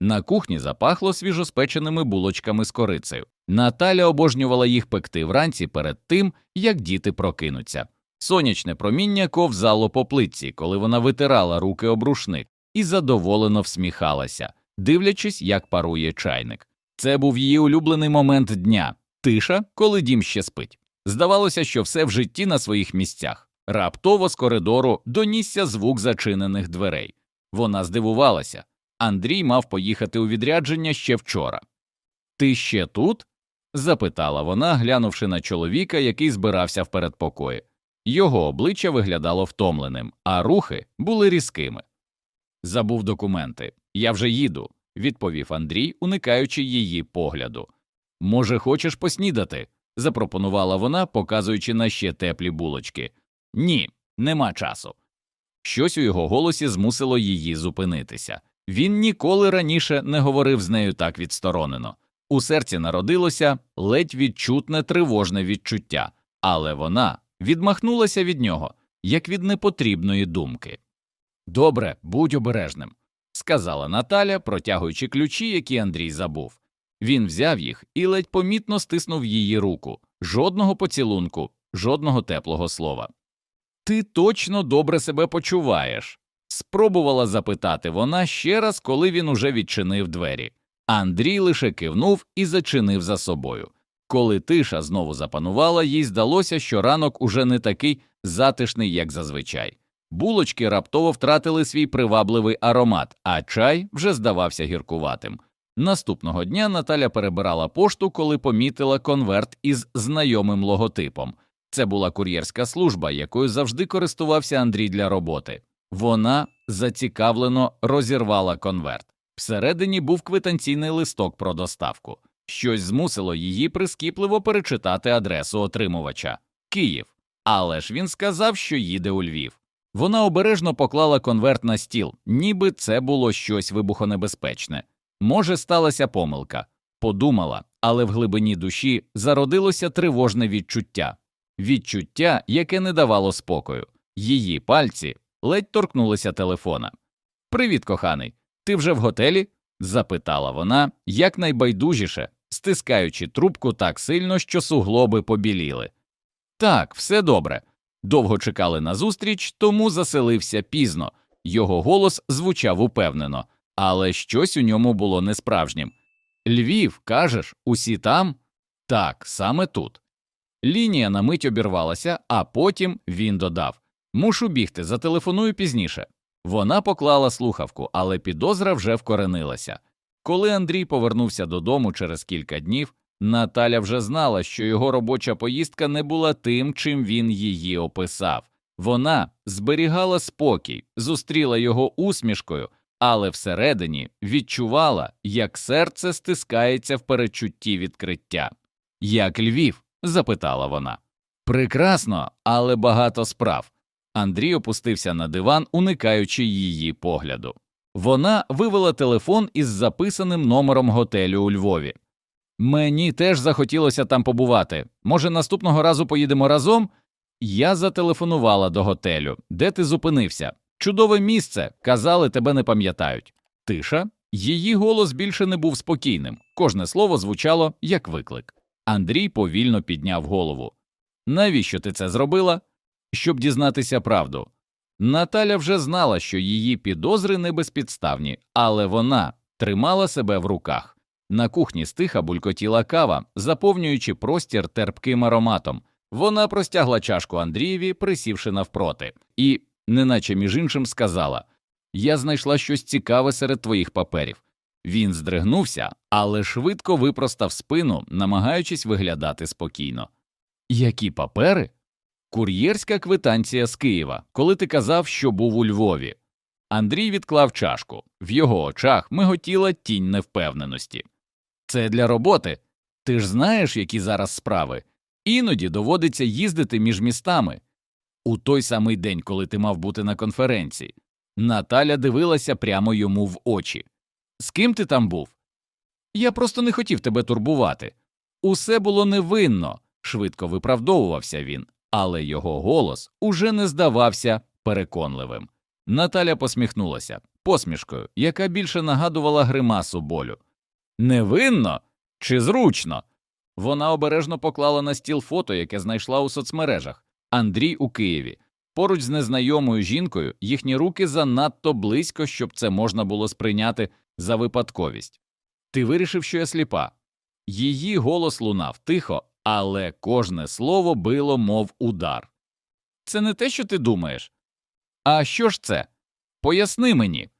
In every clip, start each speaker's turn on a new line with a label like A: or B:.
A: На кухні запахло свіжоспеченими булочками з корицею. Наталя обожнювала їх пекти вранці перед тим, як діти прокинуться. Сонячне проміння ковзало по плитці, коли вона витирала руки об рушник і задоволено всміхалася, дивлячись, як парує чайник. Це був її улюблений момент дня тиша, коли дім ще спить. Здавалося, що все в житті на своїх місцях. Раптово з коридору донісся звук зачинених дверей. Вона здивувалася. Андрій мав поїхати у відрядження ще вчора. Ти ще тут? запитала вона, глянувши на чоловіка, який збирався в передпокої. Його обличчя виглядало втомленим, а рухи були різкими. Забув документи. Я вже їду, відповів Андрій, уникаючи її погляду. Може, хочеш поснідати? запропонувала вона, показуючи на ще теплі булочки. Ні, нема часу. Щось у його голосі змусило її зупинитися. Він ніколи раніше не говорив з нею так відсторонено. У серці народилося ледь відчутне тривожне відчуття, але вона відмахнулася від нього, як від непотрібної думки. Добре, будь обережним, сказала Наталя, протягуючи ключі, які Андрій забув. Він взяв їх і ледь помітно стиснув її руку. Жодного поцілунку, жодного теплого слова. Ти точно добре себе почуваєш? Спробувала запитати вона ще раз, коли він уже відчинив двері. Андрій лише кивнув і зачинив за собою. Коли тиша знову запанувала, їй здалося, що ранок уже не такий затишний, як зазвичай. Булочки раптово втратили свій привабливий аромат, а чай вже здавався гіркуватим. Наступного дня Наталя перебирала пошту, коли помітила конверт із знайомим логотипом. Це була кур'єрська служба, якою завжди користувався Андрій для роботи. Вона зацікавлено розірвала конверт. Всередині був квитанційний листок про доставку. Щось змусило її прискіпливо перечитати адресу отримувача Київ. Але ж він сказав, що їде у Львів. Вона обережно поклала конверт на стіл, ніби це було щось вибухонебезпечне. Може, сталася помилка. Подумала, але в глибині душі зародилося тривожне відчуття відчуття, яке не давало спокою. Її пальці ледь торкнулися телефона. Привіт, коханий. Ти вже в готелі? запитала вона якнайбайдужіше, стискаючи трубку так сильно, що суглоби побіліли. Так, все добре. Довго чекали на зустріч, тому заселився пізно. Його голос звучав упевнено, але щось у ньому було несправжнім. Львів, кажеш, усі там? Так, саме тут. Лінія на мить обірвалася, а потім він додав Мушу бігти, зателефоную пізніше. Вона поклала слухавку, але підозра вже вкоренилася. Коли Андрій повернувся додому через кілька днів, Наталя вже знала, що його робоча поїздка не була тим, чим він її описав. Вона зберігала спокій, зустріла його усмішкою, але всередині відчувала, як серце стискається в перечутті відкриття. Як Львів? запитала вона. Прекрасно, але багато справ. Андрій опустився на диван, уникаючи її погляду. Вона вивела телефон із записаним номером готелю у Львові. Мені теж захотілося там побувати. Може, наступного разу поїдемо разом? Я зателефонувала до готелю. Де ти зупинився? Чудове місце. Казали, тебе не пам'ятають. Тиша. Її голос більше не був спокійним. Кожне слово звучало як виклик. Андрій повільно підняв голову. Навіщо ти це зробила? Щоб дізнатися правду. Наталя вже знала, що її підозри не безпідставні, але вона тримала себе в руках. На кухні стиха булькотіла кава, заповнюючи простір терпким ароматом. Вона простягла чашку Андрієві, присівши навпроти, і, неначе між іншим, сказала Я знайшла щось цікаве серед твоїх паперів. Він здригнувся, але швидко випростав спину, намагаючись виглядати спокійно. Які папери? Кур'єрська квитанція з Києва, коли ти казав, що був у Львові. Андрій відклав чашку. В його очах миготіла тінь невпевненості. Це для роботи. Ти ж знаєш, які зараз справи. Іноді доводиться їздити між містами. У той самий день, коли ти мав бути на конференції, Наталя дивилася прямо йому в очі. З ким ти там був? Я просто не хотів тебе турбувати. Усе було невинно, швидко виправдовувався він, але його голос уже не здавався переконливим. Наталя посміхнулася. посмішкою, яка більше нагадувала гримасу болю. Невинно чи зручно? Вона обережно поклала на стіл фото, яке знайшла у соцмережах Андрій у Києві. Поруч з незнайомою жінкою їхні руки занадто близько, щоб це можна було сприйняти за випадковість. Ти вирішив, що я сліпа. Її голос лунав тихо, але кожне слово било, мов удар. Це не те, що ти думаєш. А що ж це? Поясни мені.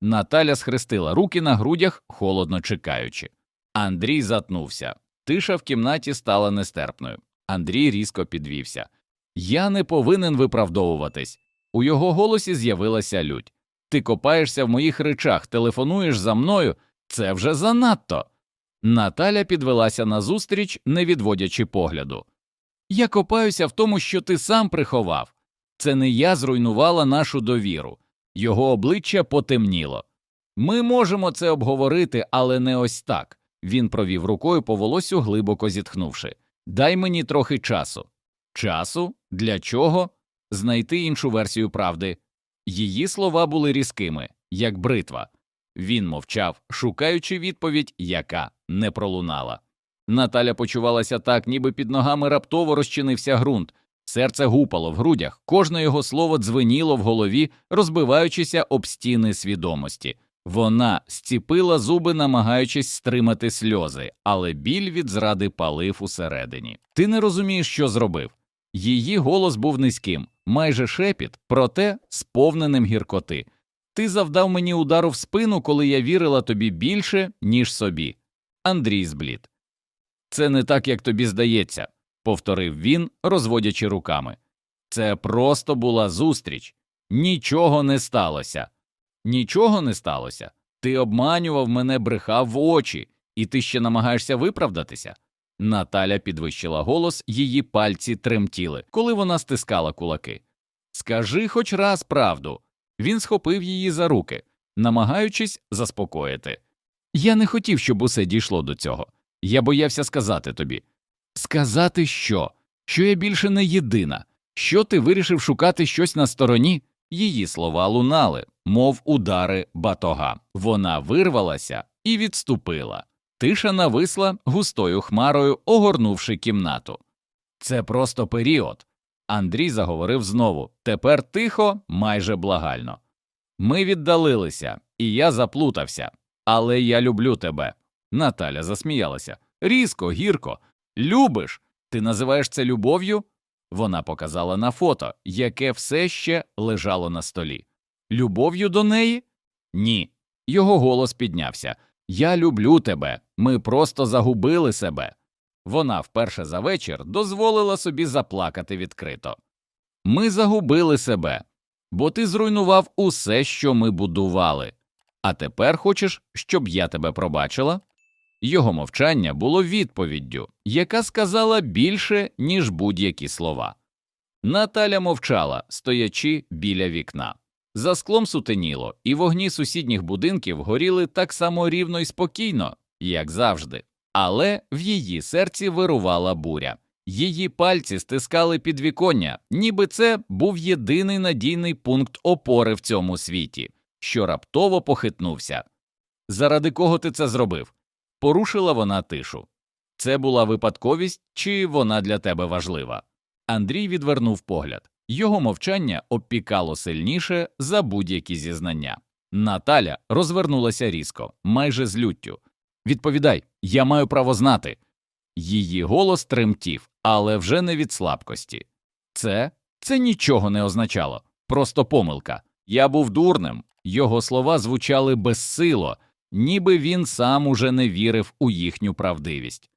A: Наталя схрестила руки на грудях, холодно чекаючи. Андрій затнувся. Тиша в кімнаті стала нестерпною. Андрій різко підвівся. Я не повинен виправдовуватись. У його голосі з'явилася лють. Ти копаєшся в моїх речах, телефонуєш за мною. Це вже занадто. Наталя підвелася назустріч, не відводячи погляду. Я копаюся в тому, що ти сам приховав. Це не я зруйнувала нашу довіру. Його обличчя потемніло. Ми можемо це обговорити, але не ось так. Він провів рукою по волосю, глибоко зітхнувши. Дай мені трохи часу. Часу? Для чого? Знайти іншу версію правди. Її слова були різкими, як бритва. Він мовчав, шукаючи відповідь, яка не пролунала. Наталя почувалася так, ніби під ногами раптово розчинився ґрунт. Серце гупало в грудях, кожне його слово дзвеніло в голові, розбиваючися об стіни свідомості. Вона зціпила зуби, намагаючись стримати сльози, але біль від зради палив усередині. Ти не розумієш, що зробив. Її голос був низьким, майже шепіт, проте сповненим гіркоти. Ти завдав мені удару в спину, коли я вірила тобі більше, ніж собі. Андрій зблід. Це не так, як тобі здається, повторив він, розводячи руками. Це просто була зустріч. Нічого не сталося. Нічого не сталося. Ти обманював мене, брехав в очі, і ти ще намагаєшся виправдатися. Наталя підвищила голос, її пальці тремтіли, коли вона стискала кулаки. Скажи хоч раз правду. Він схопив її за руки, намагаючись заспокоїти. Я не хотів, щоб усе дійшло до цього. Я боявся сказати тобі. Сказати що? Що я більше не єдина, що ти вирішив шукати щось на стороні? Її слова лунали, мов удари батога. Вона вирвалася і відступила. Тиша нависла густою хмарою, огорнувши кімнату. Це просто період. Андрій заговорив знову тепер тихо, майже благально. Ми віддалилися, і я заплутався. Але я люблю тебе. Наталя засміялася. Різко, гірко. Любиш? Ти називаєш це любов'ю? Вона показала на фото, яке все ще лежало на столі. Любов'ю до неї? Ні. Його голос піднявся. Я люблю тебе. Ми просто загубили себе. Вона вперше за вечір дозволила собі заплакати відкрито. Ми загубили себе, бо ти зруйнував усе, що ми будували. А тепер хочеш, щоб я тебе пробачила? Його мовчання було відповіддю, яка сказала більше, ніж будь-які слова. Наталя мовчала, стоячи біля вікна. За склом сутеніло, і вогні сусідніх будинків горіли так само рівно і спокійно, як завжди. Але в її серці вирувала буря. Її пальці стискали підвіконня, ніби це був єдиний надійний пункт опори в цьому світі, що раптово похитнувся. Заради кого ти це зробив? Порушила вона тишу. Це була випадковість, чи вона для тебе важлива? Андрій відвернув погляд. Його мовчання обпікало сильніше за будь-які зізнання. Наталя розвернулася різко, майже з люттю. Відповідай, я маю право знати. Її голос тремтів, але вже не від слабкості. Це це нічого не означало, просто помилка. Я був дурним, його слова звучали безсило, ніби він сам уже не вірив у їхню правдивість.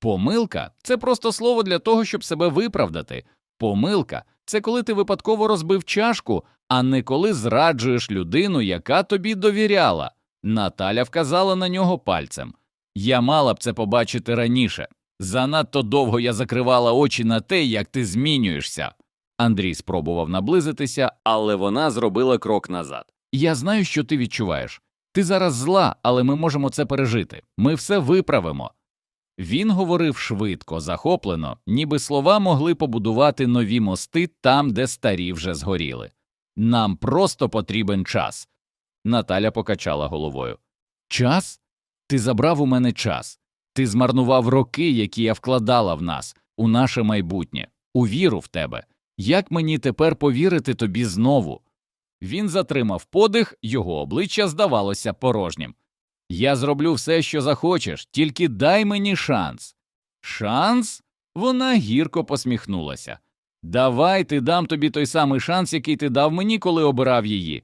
A: Помилка це просто слово для того, щоб себе виправдати. Помилка це коли ти випадково розбив чашку, а не коли зраджуєш людину, яка тобі довіряла. Наталя вказала на нього пальцем. Я мала б це побачити раніше. Занадто довго я закривала очі на те, як ти змінюєшся. Андрій спробував наблизитися, але вона зробила крок назад. Я знаю, що ти відчуваєш. Ти зараз зла, але ми можемо це пережити. Ми все виправимо. Він говорив швидко, захоплено, ніби слова могли побудувати нові мости там, де старі вже згоріли. Нам просто потрібен час. Наталя покачала головою. Час? Ти забрав у мене час. Ти змарнував роки, які я вкладала в нас, у наше майбутнє, у віру в тебе. Як мені тепер повірити тобі знову? Він затримав подих, його обличчя здавалося порожнім. Я зроблю все, що захочеш, тільки дай мені шанс. Шанс? Вона гірко посміхнулася. Давай ти дам тобі той самий шанс, який ти дав мені, коли обирав її.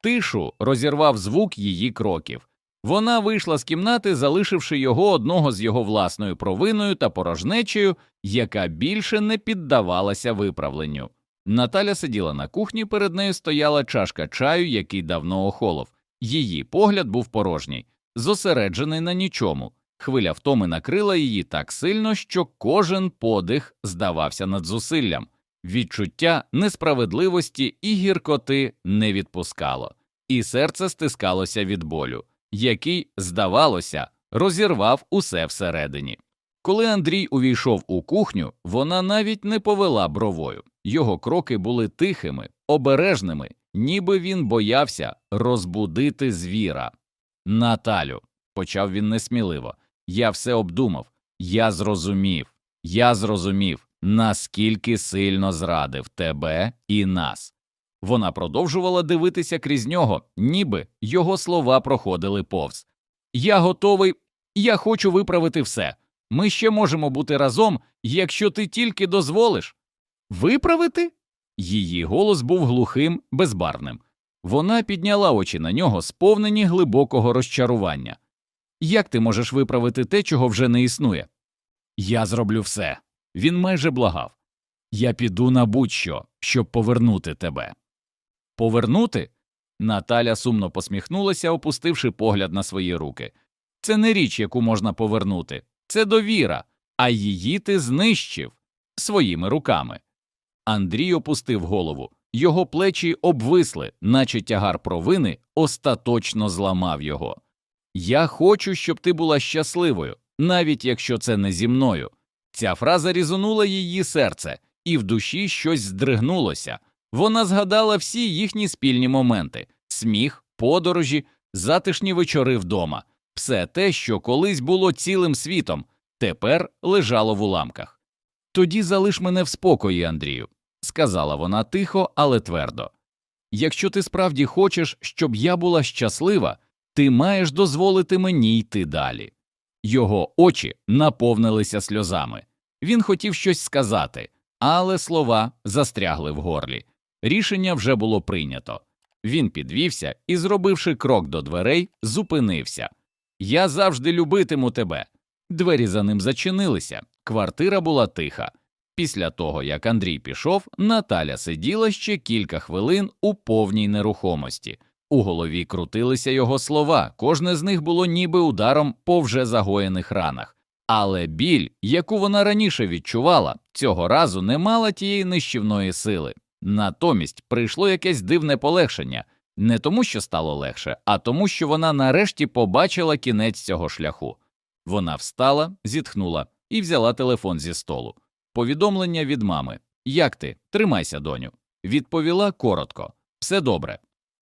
A: Тишу розірвав звук її кроків. Вона вийшла з кімнати, залишивши його одного з його власною провиною та порожнечею, яка більше не піддавалася виправленню. Наталя сиділа на кухні, перед нею стояла чашка чаю, який давно охолов. Її погляд був порожній, зосереджений на нічому. Хвиля втоми накрила її так сильно, що кожен подих здавався над зусиллям. Відчуття несправедливості і гіркоти не відпускало, і серце стискалося від болю, який, здавалося, розірвав усе всередині. Коли Андрій увійшов у кухню, вона навіть не повела бровою. Його кроки були тихими, обережними, ніби він боявся розбудити звіра. Наталю, почав він несміливо, я все обдумав, я зрозумів, я зрозумів, наскільки сильно зрадив тебе і нас. Вона продовжувала дивитися крізь нього, ніби його слова проходили повз. Я готовий, я хочу виправити все. Ми ще можемо бути разом, якщо ти тільки дозволиш. Виправити? Її голос був глухим, безбарвним. Вона підняла очі на нього, сповнені глибокого розчарування. Як ти можеш виправити те, чого вже не існує? Я зроблю все. Він майже благав. Я піду на будь-що, щоб повернути тебе. Повернути? Наталя сумно посміхнулася, опустивши погляд на свої руки. Це не річ, яку можна повернути, це довіра, а її ти знищив своїми руками. Андрій опустив голову, його плечі обвисли, наче тягар провини остаточно зламав його. Я хочу, щоб ти була щасливою, навіть якщо це не зі мною. Ця фраза різонула її серце, і в душі щось здригнулося. Вона згадала всі їхні спільні моменти сміх, подорожі, затишні вечори вдома, все те, що колись було цілим світом, тепер лежало в уламках. Тоді залиш мене в спокої, Андрію, сказала вона тихо, але твердо. Якщо ти справді хочеш, щоб я була щаслива, ти маєш дозволити мені йти далі. Його очі наповнилися сльозами. Він хотів щось сказати, але слова застрягли в горлі. Рішення вже було прийнято. Він підвівся і, зробивши крок до дверей, зупинився. Я завжди любитиму тебе. Двері за ним зачинилися, квартира була тиха. Після того, як Андрій пішов, Наталя сиділа ще кілька хвилин у повній нерухомості. У голові крутилися його слова, кожне з них було ніби ударом по вже загоєних ранах. Але біль, яку вона раніше відчувала, цього разу не мала тієї нищівної сили. Натомість прийшло якесь дивне полегшення не тому, що стало легше, а тому, що вона нарешті побачила кінець цього шляху. Вона встала, зітхнула і взяла телефон зі столу. Повідомлення від мами Як ти? Тримайся, доню. Відповіла коротко все добре.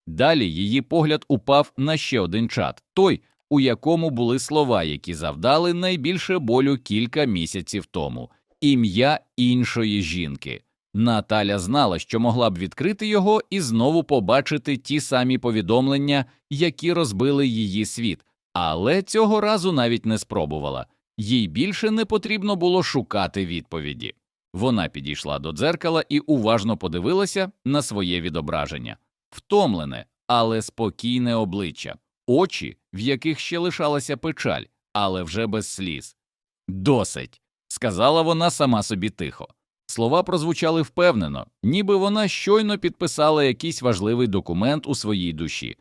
A: Далі її погляд упав на ще один чат той, у якому були слова, які завдали найбільше болю кілька місяців тому ім'я іншої жінки. Наталя знала, що могла б відкрити його і знову побачити ті самі повідомлення, які розбили її світ, але цього разу навіть не спробувала їй більше не потрібно було шукати відповіді. Вона підійшла до дзеркала і уважно подивилася на своє відображення втомлене, але спокійне обличчя, очі, в яких ще лишалася печаль, але вже без сліз. Досить, сказала вона сама собі тихо. Слова прозвучали впевнено, ніби вона щойно підписала якийсь важливий документ у своїй душі.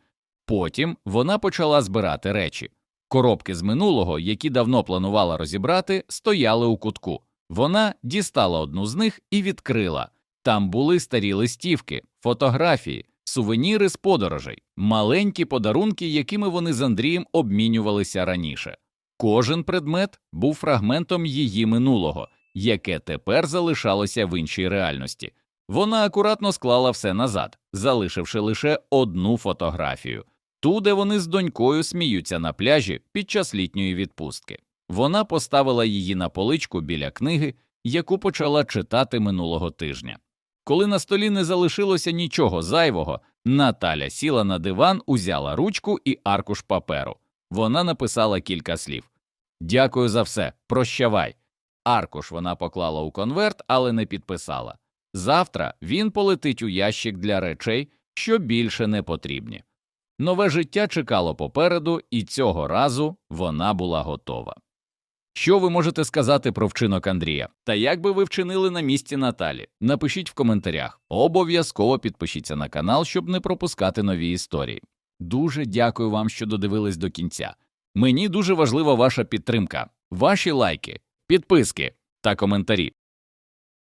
A: Потім вона почала збирати речі. Коробки з минулого, які давно планувала розібрати, стояли у кутку. Вона дістала одну з них і відкрила. Там були старі листівки, фотографії, сувеніри з подорожей, маленькі подарунки, якими вони з Андрієм обмінювалися раніше. Кожен предмет був фрагментом її минулого, яке тепер залишалося в іншій реальності. Вона акуратно склала все назад, залишивши лише одну фотографію. ту, де вони з донькою сміються на пляжі під час літньої відпустки. Вона поставила її на поличку біля книги, яку почала читати минулого тижня. Коли на столі не залишилося нічого зайвого, Наталя сіла на диван, узяла ручку і аркуш паперу. Вона написала кілька слів. Дякую за все, прощавай. Аркуш вона поклала у конверт, але не підписала. Завтра він полетить у ящик для речей, що більше не потрібні. Нове життя чекало попереду, і цього разу вона була готова. Що ви можете сказати про вчинок Андрія? Та як би ви вчинили на місці Наталі? Напишіть в коментарях. Обов'язково підпишіться на канал, щоб не пропускати нові історії. Дуже дякую вам, що додивились до кінця. Мені дуже важлива ваша підтримка, ваші лайки, підписки та коментарі.